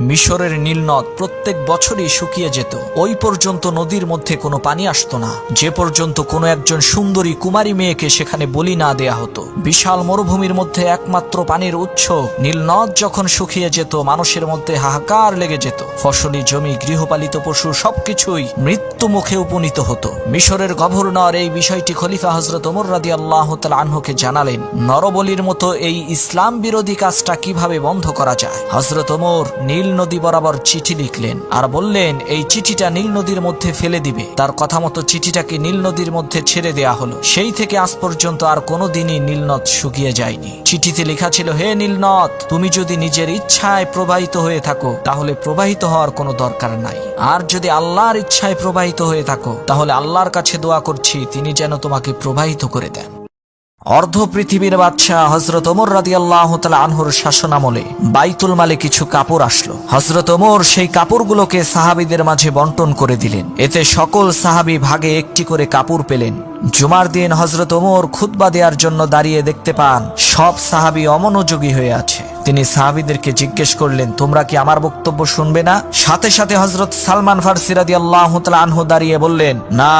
মিশরের নীলনদ প্রত্যেক বছরই শুকিয়ে যেত। ওই পর্যন্ত নদীর মধ্যে কোনো পানি আসতো না। যে পর্যন্ত কোনো একজন সুন্দরী কুমারী মেয়েকে সেখানে বলি না দেয়া হতো। বিশাল মরুভূমির মধ্যে একমাত্র পানির উৎস নীলনদ যখন শুকিয়ে যেত, মানুষের মধ্যে হাহাকার লেগে যেত। ফসলি জমি, গৃহপালিত পশু সবকিছুই মৃত্যু মুখে উপনীত হতো। মিশরের গভর্নর এই বিষয়টি খলিফা হজরত ওমর রাদি আল্লাহ আনহুকে জানালেন, নরবলির মতো এই ইসলাম বিরোধী কাজটা কীভাবে বন্ধ করা যায়? হজরত ওমর নীল নদী বরাবর চিঠি লিখলেন আর বললেন, এই চিঠিটা নীল নদীর মধ্যে ফেলে দিবে। তার কথা মতো চিঠিটাকে নীল নদীর মধ্যে ছেড়ে দেয়া হলো। সেই থেকে আজ পর্যন্ত আর কোনো দিনই নীলনদ শুকিয়ে যায়নি। চিঠিতে লেখা ছিল, হে নীলনদ তুমি যদি নিজের ইচ্ছায় প্রবাহিত হয়ে থাকো, তাহলে প্রবাহিত হওয়ার কোনো দরকার নাই। আর যদি আল্লাহর ইচ্ছায় প্রবাহিত হয়ে থাকো, তাহলে আল্লাহর কাছে দোয়া করছি, তিনি যেন তোমাকে প্রবাহিত করে দেন। অর্ধ পৃথিবীর বাদশাহ হজরত ওমর রাদি আল্লাহ আনহুর শাসনামলে বাইতুল মালে কিছু কাপড় আসলো। হজরত ওমর সেই কাপড়গুলোকে সাহাবিদের মাঝে বন্টন করে দিলেন। এতে সকল সাহাবি ভাগে একটি করে কাপড় পেলেন। জুমার দিন হজরত ওমর খুতবা দেওয়ার জন্য দাঁড়িয়ে দেখতে পান, সব সাহাবি অমনোযোগী হয়ে আছে। তিনি সাহাবিদেরকে জিজ্ঞেস করলেন, তোমরা কি আমার বক্তব্য শুনবে না? সাথে সাথে হজরত সালমান ফারসিরাদি আল্লাহ আনহু দাঁড়িয়ে বললেন, না,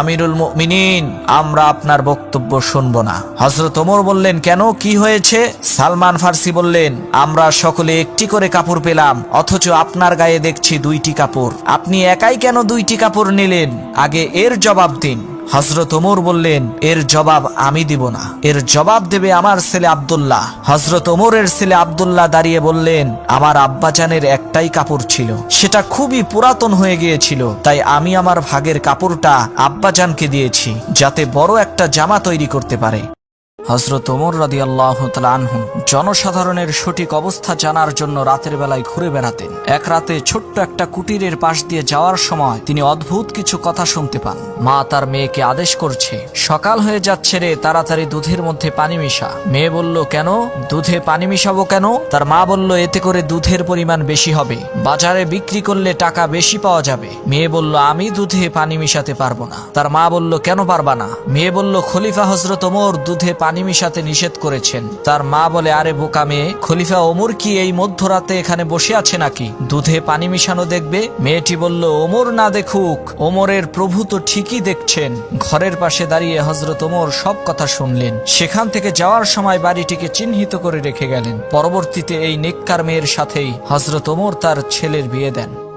আমিরুল মুমিনিন, আমরা আপনার বক্তব্য শুনব না। হজরত ওমর বললেন, কেন? কি হয়েছে? সালমান ফার্সি বললেন, আমরা সকলে একটি করে কাপড় পেলাম, অথচ আপনার গায়ে দেখছি দুইটি কাপড়। আপনি একাই কেন দুইটি কাপড় নিলেন? আগে এর জবাব দিন। হজরত ওমর বললেন, এর জবাব আমি দিব না। এর জবাব দেবে আমার ছেলে আবদুল্লাহ। হজরত ওমরের ছেলে আবদুল্লাহ দাঁড়িয়ে বললেন, আমার আব্বাজানের একটাই কাপড় ছিল। সেটা খুবই পুরাতন হয়ে গিয়েছিল। তাই আমি আমার ভাগের কাপড়টা আব্বাজানকে দিয়েছি, যাতে বড় একটা জামা তৈরি করতে পারে। হজরত ওমর রাদি আল্লাহ আনহু জনসাধারণের সঠিক অবস্থা জানার জন্য রাতের বেলায় ঘুরে বেড়াতেন। এক রাতে ছোট্ট একটা কুটিরের পাশ দিয়ে যাওয়ার সময় তিনি অদ্ভুত কিছু কথা শুনতে পান। মা তার মেয়েকে আদেশ করছে, সকাল হয়ে যাচ্ছে রে, তাড়াতাড়ি দুধের মধ্যে পানি মিশা। মেয়ে বলল, কেন? দুধে পানি মিশাবো কেন? তার মা বলল, এতে করে দুধের পরিমাণ বেশি হবে। বাজারে বিক্রি করলে টাকা বেশি পাওয়া যাবে। মেয়ে বলল, আমি দুধে পানি মিশাতে পারব না। তার মা বলল, কেন পারবা না? মেয়ে বলল, খলিফা হজরত ওমর দুধে পানি মিশাতে নিষেধ করেছেন। তার মা বলে, আরে বোকা মেয়ে, খলিফা ওমর কি এই মধ্যরাতে এখানে বসে আছে নাকি? দুধে পানি মিশানো দেখবে, মেয়েটি বলল, ওমর না দেখুক, ওমরের প্রভু তো ঠিকই দেখছেন। ঘরের পাশে দাঁড়িয়ে হজরত ওমর সব কথা শুনলেন। সেখান থেকে যাওয়ার সময় বাড়িটিকে চিহ্নিত করে রেখে গেলেন। পরবর্তীতে এই নেককার মেয়ের সাথেই হজরত ওমর তার ছেলের বিয়ে দেন।